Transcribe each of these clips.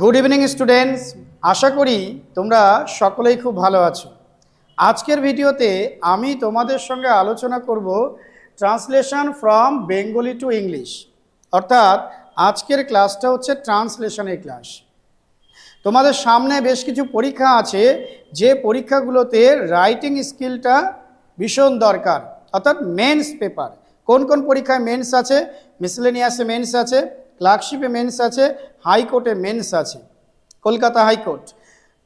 Good evening students আশা করি তোমরা সকলেই খুব ভালো আছো। আজকের ভিডিওতে আমি তোমাদের সঙ্গে আলোচনা করব translation from Bengali to English. অর্থাৎ আজকের ক্লাসটা হচ্ছে ট্রান্সলেশনের ক্লাস। তোমাদের সামনে বেশ কিছু পরীক্ষা আছে, যে পরীক্ষাগুলোতে রাইটিং স্কিলটা ভীষণ দরকার। অর্থাৎ মেন্স পেপার। কোন কোন পরীক্ষায় মেন্স আছে? মিসলেনিয়াসে মেন্স আছে। ক্লার্কশিপে মেন্স আছে, হাইকোর্টে মেন্স আছে, কলকাতা হাইকোর্ট।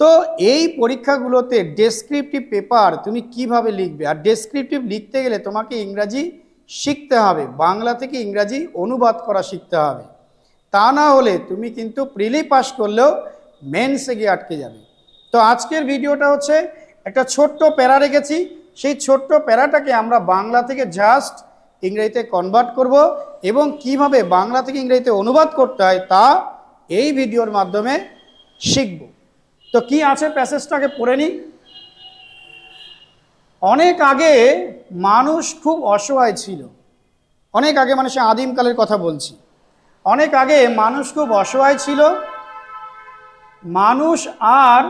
তো এই পরীক্ষাগুলোতে ডেসক্রিপটিভ পেপার তুমি কীভাবে লিখবে? আর ডেসক্রিপটিভ লিখতে গেলে তোমাকে ইংরাজি শিখতে হবে, বাংলা থেকে ইংরাজি অনুবাদ করা শিখতে হবে। তা না হলে তুমি কিন্তু প্রিলি পাস করলেও মেন্সে গিয়ে আটকে যাবে। তো আজকের ভিডিওটা হচ্ছে একটা ছোট্ট প্যারা রেখেছি। সেই ছোট্ট প্যারাটাকে আমরা বাংলা থেকে জাস্ট ইংরেজিতে কনভার্ট করব এবং কীভাবে বাংলা থেকে ইংরেজিতে অনুবাদ করতে হয় তা এই ভিডিওর মাধ্যমে শিখব। তো কি আছে প্যাসেজটাকে পড়ে নিই? অনেক আগে মানুষ খুব অসহায় ছিল। অনেক আগে মানে সে আদিমকালের কথা বলছি। অনেক আগে মানুষ খুব অসহায় ছিল। মানুষ আর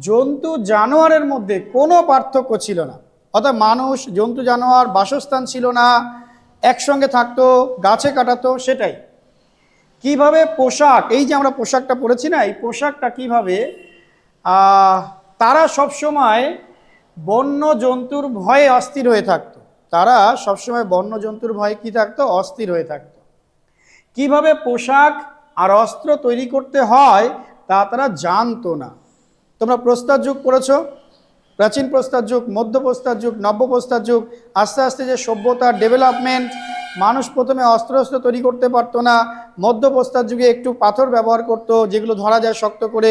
জন্তু জানোয়ারের মধ্যে কোনো পার্থক্য ছিল না। অর্থাৎ মানুষ, জন্তু, জানোয়ার, বাসস্থান ছিল না, একসঙ্গে থাকতো, গাছে কাটাতো, সেটাই। কীভাবে পোশাক, এই যে আমরা পোশাকটা পরেছি না, এই পোশাকটা কীভাবে তারা সবসময় বন্য জন্তুর ভয়ে অস্থির হয়ে থাকতো। তারা সবসময় বন্য জন্তুর ভয়ে কি থাকতো? অস্থির হয়ে থাকতো। কীভাবে পোশাক আর অস্ত্র তৈরি করতে হয়, তা তারা জানতো না। তোমরা প্রস্তার যুগ পড়েছ প্রাচীন প্রস্তার যুগ, মধ্য প্রস্তার যুগ, নব্য প্রস্তার যুগ, আস্তে আস্তে যে সভ্যতার ডেভেলপমেন্ট মানুষ প্রথমে অস্ত্র অস্ত্র তৈরি করতে পারতো না, মধ্য প্রস্তার যুগে একটু পাথর ব্যবহার করতো, যেগুলো ধরা যায় শক্ত করে,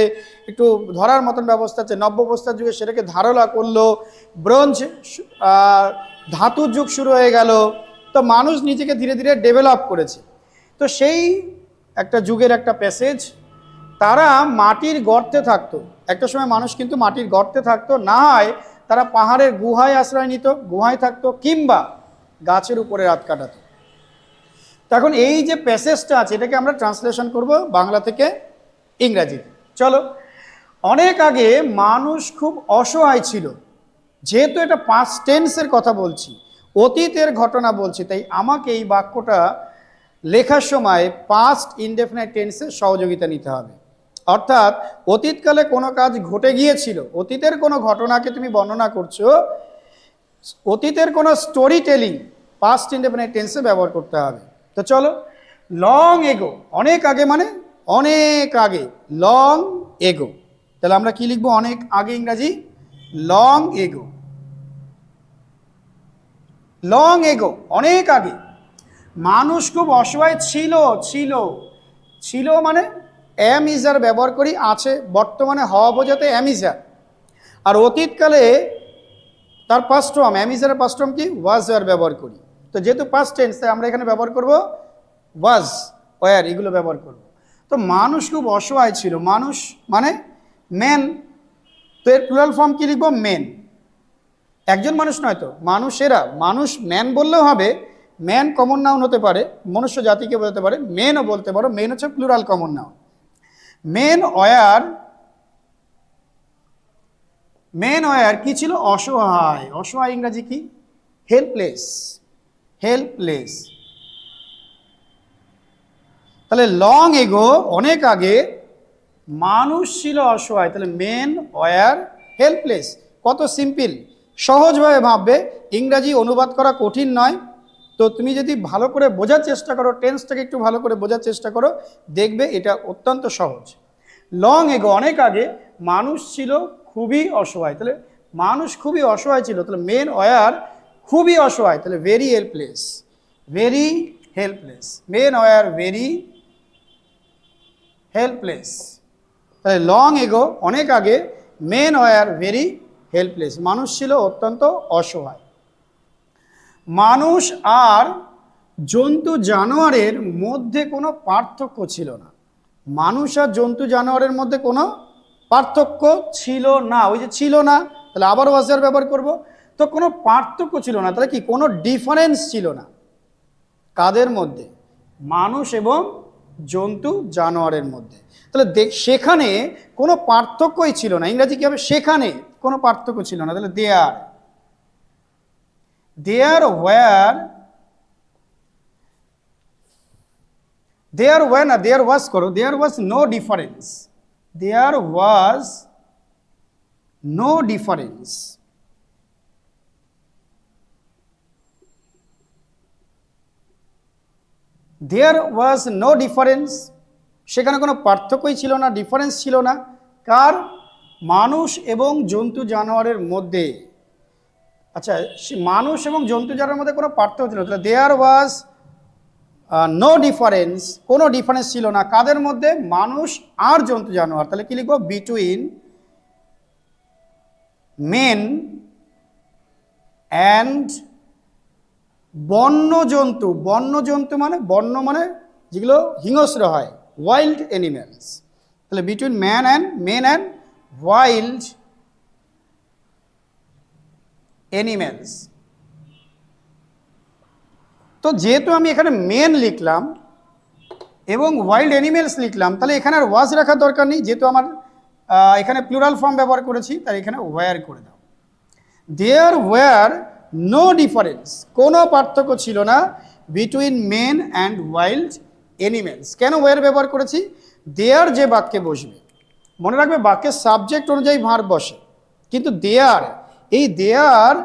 একটু ধরার মতন ব্যবস্থা আছে, নব্য প্রস্তার যুগে সেটাকে ধারলা করল, ব্রোঞ্জ ধাতুর যুগ শুরু হয়ে গেল, তো মানুষ নিজেকে ধীরে ধীরে ডেভেলপ করেছে। তো সেই একটা যুগের একটা প্যাসেজ তারা মাটির গর্তে থাকতো। একটা সময় মানুষ কিন্তু মাটির গর্তে থাকতো, না হয় তারা পাহাড়ের গুহায় আশ্রয় নিত, গুহায় থাকতো কিংবা গাছের উপরে রাত কাটাতো। তখন এই যে প্যাসেজটা আছে, এটাকে আমরা ট্রান্সলেশন করব বাংলা থেকে ইংরাজিতে চলো, অনেক আগে মানুষ খুব অসহায় ছিল। যেহেতু এটা পাস্ট টেন্সের কথা বলছি, অতীতের ঘটনা বলছি, তাই আমাকে এই বাক্যটা লেখার সময় পাস্ট ইনডেফিনাইট টেন্সের সহযোগিতা নিতে হবে। অর্থাৎ অতীতকালে কোনো কাজ ঘটে গিয়েছিল, অতীতের কোনো ঘটনাকে তুমি বর্ণনা করছ, অতীতের কোনো স্টোরি টেলিং পাস্ট ইনডেফিনাইট টেন্সে ব্যবহার করতে হবে। তো চলো লং এগো অনেক আগে মানে অনেক আগে লং এগো তাহলে আমরা কি লিখব? অনেক আগে ইংরাজি লং এগো লং এগো অনেক আগে। মানুষ খুব অসহায় ছিল ছিল। ছিল মানে অ্যাম ইজার ব্যবহার করি, আছে, বর্তমানে হওয়া বোঝাতে অ্যাম ইজার আর অতীতকালে তার পাস্ট ফর্ম অ্যামিজারের পাস্ট ফর্ম কি? ওয়াজ ওয়ার ব্যবহার করি। তো যেহেতু পাস্ট টেন্স তাই আমরা এখানে ব্যবহার করব ওয়াজ ওয়ার এগুলো ব্যবহার করব। তো মানুষ খুব অসহায় ছিল। মানুষ মানে মেন তো এর প্লুরাল ফর্ম কি লিখব? মেন একজন মানুষ নয় তো, মানুষেরা। মানুষ ম্যান বললেও হবে ম্যান কমন নাউন হতে পারে, মনুষ্য জাতিকে বলতে পারে মেনও বলতে পারো। মেন হচ্ছে plural common noun men were men were কি ছিল? অসহায়। অসহায় ইংরাজি কি? হেল্পলেস হেল্পলেস তাহলে লং এগো অনেক আগে, মানুষ ছিল অসহায়। তাহলে মেন ওয়ার হেল্পলেস কত সিম্পল সহজভাবে ভাববে, ইংরাজি অনুবাদ করা কঠিন নয়। তো তুমি যদি ভালো করে বোঝার চেষ্টা করো টেন্সটাকে একটু ভালো করে বোঝার চেষ্টা করো, দেখবে এটা অত্যন্ত সহজ। লং এগো অনেক আগে মানুষ ছিল খুবই অসহায়। তাহলে মানুষ খুবই অসহায় ছিল, তাহলে মেন ওয়ার খুবই অসহায়, তাহলে very helpless very helpless men were very helpless তাহলে লং এগো অনেক আগে মেন ওয়ার ভেরি হেল্পলেস মানুষ ছিল অত্যন্ত অসহায়। মানুষ আর জন্তু জানোয়ারের মধ্যে কোনো পার্থক্য ছিল না। মানুষ আর জন্তু জানোয়ারের মধ্যে কোনো পার্থক্য ছিল না। ওই যে ছিল না, তাহলে আবার ওয়াজার ব্যবহার করব। তো কোনো পার্থক্য ছিল না, তাহলে কি কোনো ডিফারেন্স ছিল না? কাদের মধ্যে? মানুষ এবং জন্তু জানোয়ারের মধ্যে। তাহলে সেখানে কোনো পার্থক্যই ছিল না। ইংরাজি কী হবে? সেখানে কোনো পার্থক্য ছিল না। তাহলে দেয়ার ওয়ার দেয়ার ওয়ার না দেয়ার ওয়াজ করো there was no difference there was no difference there was no difference সেখানে কোনো পার্থক্যই ছিল না ডিফারেন্স ছিল না। কার? মানুষ এবং জন্তু জানোয়ারের মধ্যে। আচ্ছা মানুষ এবং জন্তু জানোয়ারের মধ্যে কোনো পার্থক্য ছিল। তাহলে দেয়ার ওয়াজ নো ডিফারেন্স কোনো ডিফারেন্স ছিল না। কাদের মধ্যে? মানুষ আর জন্তু জানোয়ার। তাহলে কি লিখব? বিটুইন মেন অ্যান্ড বন্য জন্তু। বন্য জন্তু মানে বন্য মানে যেগুলো হিংস্র হয় ওয়াইল্ড অ্যানিমেলস তাহলে between man and men and wild animals তো যেহেতু আমি এখানে মেন লিখলাম এবং ওয়াইল্ড অ্যানিমেলস লিখলাম, তাহলে এখানে আর ওয়াজ রাখার দরকার নেই। যেহেতু আমার এখানে প্লুরাল ফর্ম ব্যবহার করেছি, তাই এখানে ওয়্যার করে দাও। দেয়ার ওয়্যার নো ডিফারেন্স কোনো পার্থক্য ছিল না between men and wild animals কেন ওয়্যার ব্যবহার করেছি? দেয়ার যে বাক্যে বসবে, মনে রাখবে বাক্যের সাবজেক্ট অনুযায়ী ভার বসে, কিন্তু দেয়ার এই দেয়ার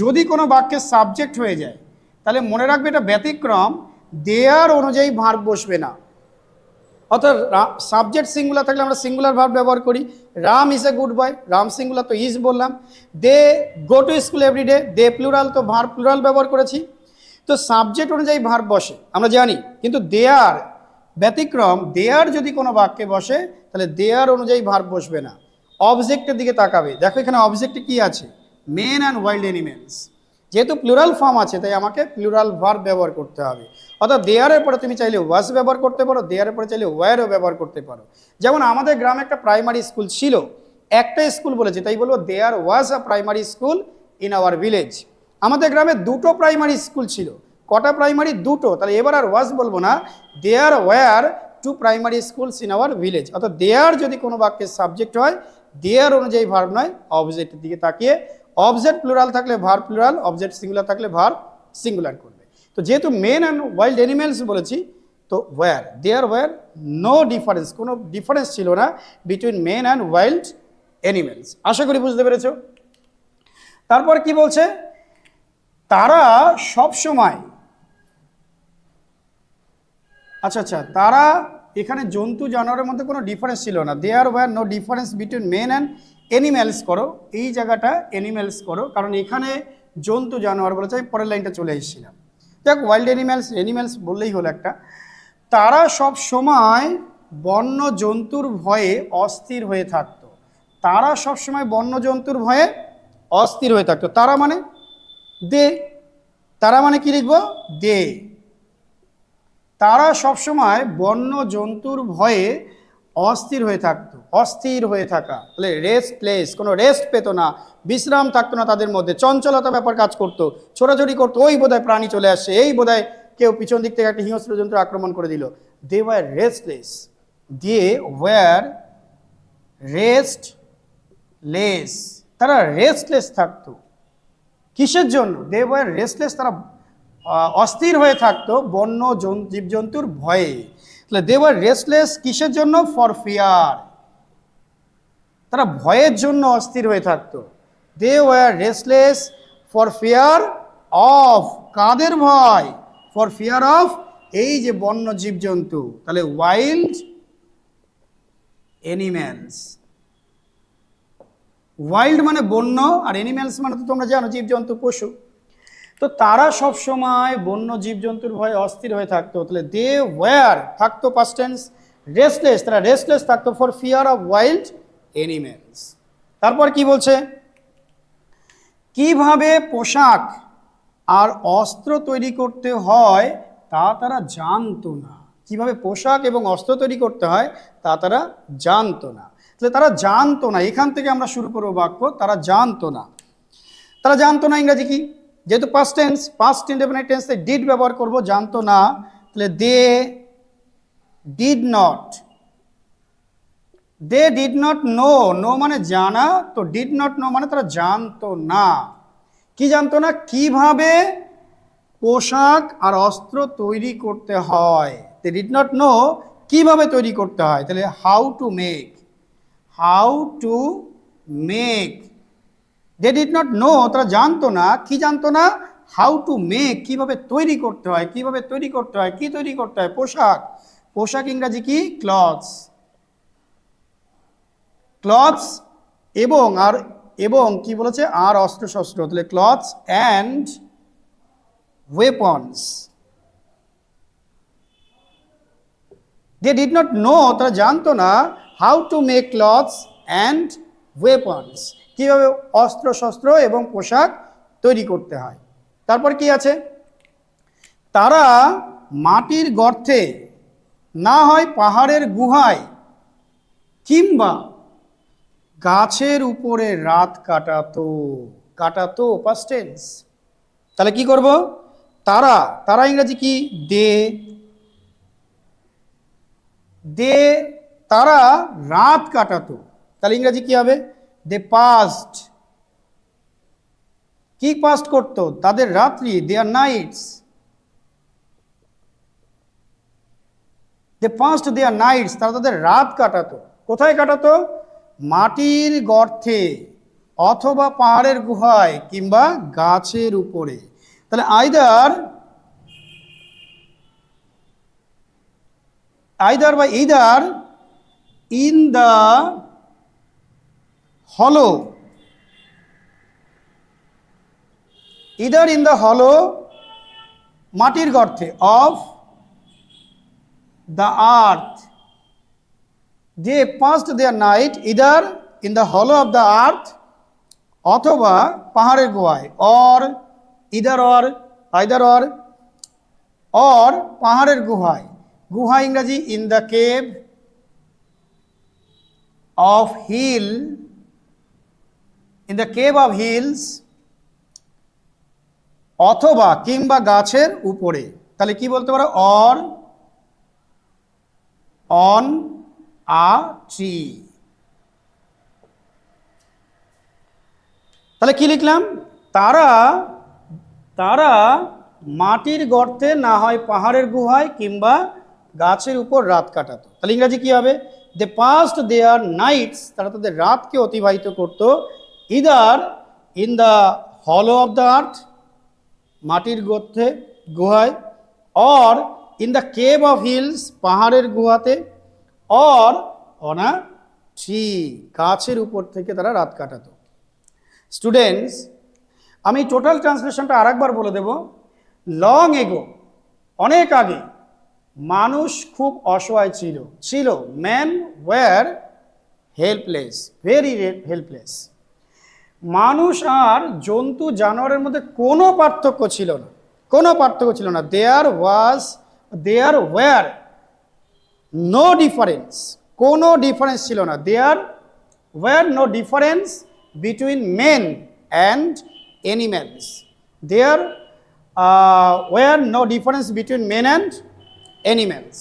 যদি কোনো বাক্যের সাবজেক্ট হয়ে যায়, তাহলে মনে রাখবে এটা ব্যতিক্রম, দেয়ার অনুযায়ী ভার বসবে না। অর্থাৎ সাবজেক্ট সিঙ্গুলার থাকলে আমরা সিঙ্গুলার ভার্ব ব্যবহার করি। Ram is a good boy Ram singular তো ইজ বললাম। They go to school every day they plural তো ভার প্লুরাল ব্যবহার করেছি। তো সাবজেক্ট অনুযায়ী ভার্ব বসে, আমরা জানি। কিন্তু দেয়ার ব্যতিক্রম, দেয়ার যদি কোনো বাক্যে বসে, তাহলে দেয়ার অনুযায়ী ভার্ব বসবে না। অবজেক্টের দিকে তাকাবে। দেখো এখানে অবজেক্টে কি আছে? Men and wild animals. যেহেতু প্লুরাল ফর্ম আছে, তাই আমাকে প্লুরাল ভার্ব ব্যবহার করতে হবে। অর্থাৎ দেয়ারের পরে তুমি চাইলে ওয়াজ ব্যবহার করতে পারো, দেয়ারের পরে চাইলে ওয়ারও ব্যবহার করতে পারো। যেমন আমাদের গ্রামে একটা প্রাইমারি স্কুল ছিল, একটা স্কুল বলেছে, তাই বলব there was a primary school in our village. আমাদের গ্রামে দুটো প্রাইমারি স্কুল ছিল, কটা প্রাইমারি? দুটো। তাহলে এবার আর ওয়াজ বলব না, there were two primary schools in our village. অর্থাৎ দেয়ার যদি কোনো বাক্যের সাবজেক্ট হয়, দেয়ার অনুযায়ী ভার্ব নয় অবজেক্টের দিকে তাকিয়ে অবজেক্ট প্লুরাল থাকলে ভার প্লুরাল অবজেক্ট সিঙ্গুলার থাকলে ভার সিঙ্গুলার করবে। তো যেহেতু মেন অ্যান্ড ওয়াইল্ড অ্যানিমেলস বলেছি, তো were there were no difference কোনো ডিফারেন্স ছিল না between men and wild animals আশা করি বুঝতে পেরেছ? তারপর কি বলছে? তারা সব সময় আচ্ছা আচ্ছা তারা এখানে জন্তু জানোয়ারের মধ্যে কোনো ডিফারেন্স ছিল না। There were no difference between men and animals করো, এই জায়গাটা অ্যানিম্যালস করো, কারণ এখানে জন্তু, জানোয়ার বলেছে, আমি পরের লাইনটা চলে এসেছিলাম। দেখ ওয়াইল্ড অ্যানিম্যালস অ্যানিম্যালস বললেই হলো একটা। তারা সব সময় বন্য জন্তুর ভয়ে অস্থির হয়ে থাকতো। তারা সব সময় বন্য জন্তুর ভয়ে অস্থির হয়ে থাকতো। তারা মানে? দে। তারা মানে কি লিখব? দে। তারা সবসময় বন্য জন্তুর ভয়ে অস্থির হয়ে থাকতো, অস্থির হয়ে থাকা। তাহলে রেস্ট প্লেস কোনো রেস্ট পেতো না, বিশ্রাম থাকতো না তাদের মধ্যে, চঞ্চলতা ব্যাপার কাজ করতো ছোটাছুটি করতো, ওই বোধহয় প্রাণী চলে আসছে, এই বোধহয় কেউ পিছন দিক থেকে একটা হিংস্র জন্তু আক্রমণ করে দিল। দে ওয়ার রেস্টলেস দিয়ে ওয়ার রেস্ট লেস তারা রেস্টলেস থাকতো। কিসের জন্য? দে ওয়ার রেস্টলেস তারা অস্থির হয়ে থাকতো বন্য জন- জীবজন্তুর ভয়ে। তাহলে দে ওয়ার রেস্টলেস কিসের জন্য? ফর ফিয়ার তারা ভয়ের জন্য অস্থির হয়ে থাকতো। They were restless for fear of কাদের ভয়? ফর ফিয়ার অফ এই যে বন্য জীবজন্তু, তাহলে ওয়াইল্ড অ্যানিম্যালস ওয়াইল্ড মানে বন্য, আর অ্যানিম্যালস মানে তো তোমরা জানো, জীবজন্তু, পশু। তো তারা সব সময় বন্য জীবজন্তুর ভয়ে অস্থির হয়ে থাকতো। তাহলে দে ওয়ার থাকতো পাস্ট টেন্স রেস্টলেস তারা রেস্টলেস থাকতো for fear of wild animals তারপর কি বলছে? কীভাবে পোশাক আর অস্ত্র তৈরি করতে হয় তা তারা জানতো না। কীভাবে পোশাক এবং অস্ত্র তৈরি করতে হয় তা তারা জানতো না। তাহলে তারা জানতো না, এখান থেকে আমরা শুরু করব বাক্য, তারা জানতো না। তারা জানতো না ইংরাজি কি? যেহেতু পাস্ট টেন্স পাস্ট ইন্ডেফিনাইট টেন্সে ডিড ব্যবহার করব, জানতো না, তাহলে they did not they did not know know মানে জানা, তো ডিড নট নো মানে তারা জানতো না। কি জানতো না? কীভাবে পোশাক আর অস্ত্র তৈরি করতে হয়? দে ডিড নট নো কীভাবে তৈরি করতে হয়? তাহলে how to make how to make they did not know তারা জানতো না, কি জানতো না? হাউ টু মেক কীভাবে তৈরি করতে হয়, কীভাবে তৈরি করতে হয়, কি তৈরি করতে হয়? পোশাক। পোশাক ইংরাজি কি? ক্লথস ক্লথস এবং আর, এবং কি বলেছে? আর অস্ত্র শস্ত্র তাহলে clothes and weapons they did not know তারা জানতো না how to make clothes and weapons কীভাবে অস্ত্র, শস্ত্র এবং পোশাক তৈরি করতে হয়। তারপর কি আছে? তারা মাটির গর্তে না হয় পাহাড়ের গুহায় কিংবা গাছের উপরে রাত কাটাতো। কাটাতো পাস্ট টেন্স তাহলে কি করব? তারা তারা ইংরেজি কি? দে। দে, তারা রাত কাটাতো। তাহলে ইংরেজি কি হবে? দে পাস্ট কি পাস্ট করতো? তাদের রাত্রি their nights they past their nights তারা তাদের রাত কাটাতো। কোথায় কাটাতো? মাটির গর্তে, অথবা পাহাড়ের গুহায়, কিংবা গাছের উপরে। তাহলে আইদার আইদার বা either in the hollow. Either in the hollow মাটির গর্তে of the earth. They past their night either in the hollow of the earth অথবা পাহাড়ের গোয়ায়। Or either or either or or পাহাড়ের গুহায়। গুহা ইংরাজি in the cave of hill in the cave of hills অথবা কিংবা গাছের উপরে। তাহলে কি বলতে পারো? অর অন আ ট্রি তাহলে কি লিখলাম? তারা তারা মাটির গর্তে না হয় পাহাড়ের গুহায় কিংবা গাছের উপর রাত কাটাতো। তাহলে ইংরাজি কি হবে? দে পাস্ট দেয়ার নাইটস তারা তাদের রাতকে অতিবাহিত করত either in the hollow of the earth মাটির গর্তে, গুহায় or in the cave of hills পাহাড়ের গুহাতে অর অন ট্রি গাছের উপর থেকে তারা রাত কাটাতো। স্টুডেন্টস আমি টোটাল ট্রান্সলেশনটা আরেকবার বলে দেব। লং এগো অনেক আগে, মানুষ খুব অসহায় ছিল। ছিল। Man were helpless very helpless মানুষ আর জন্তু জানোয়ারের মধ্যে কোনো পার্থক্য ছিল না। কোনো পার্থক্য ছিল না। There was there were no difference কোনো ডিফারেন্স ছিল না। There were no difference between men and animals there were no difference between men and animals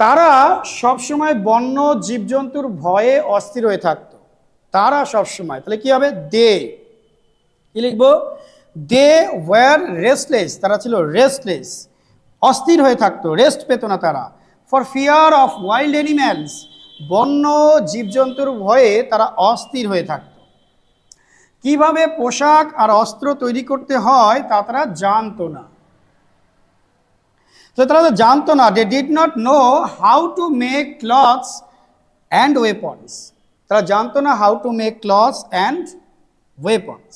তারা সবসময় বন্য জীবজন্তুর ভয়ে অস্থির হয়ে থাকতো। তারা সবসময়, তাহলে কি হবে? দে কি লিখব? দে ওয়ার রেস্টলেস তারা ছিল রেস্টলেস অস্থির হয়ে থাকতো রেস্ট পেত না তারা। For fear of wild animals বন্য জীবজন্তুর ভয়ে তারা অস্থির হয়ে থাকতো। কীভাবে পোশাক আর অস্ত্র তৈরি করতে হয় তা তারা জানতো না। তো তারা জানতো না they did not know how to make clothes and weapons তারা জানতো না how to make clothes and weapons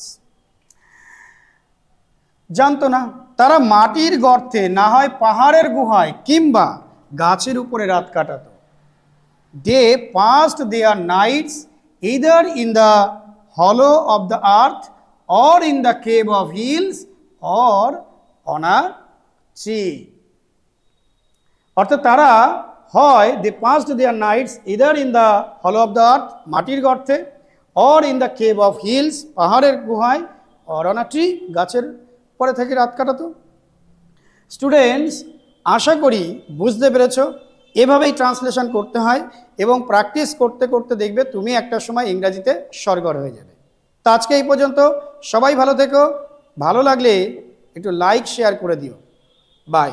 জানতো না। তারা মাটির গর্তে, না হয় পাহাড়ের গুহায় কিংবা গাছের উপরে রাত কাটাতো। They past their nights either in the hollow of the earth or in the cave of hills or on a tree অর্থাৎ তারা হয় they past their nights either in the hollow of the earth মাটির গর্তে or in the cave of hills পাহাড়ের গুহায় or on tree গাছের পরে থেকে রাত কাটাতো। স্টুডেন্টস আশা করি বুঝতে পেরেছ, এভাবেই ট্রান্সলেশন করতে হয় এবং প্র্যাকটিস করতে করতে দেখবে তুমি একটা সময় ইংরাজিতে সরগর হয়ে যাবে। তো আজকে এই পর্যন্ত, সবাই ভালো থেকো, ভালো লাগলে একটু লাইক শেয়ার করে দিও। বাই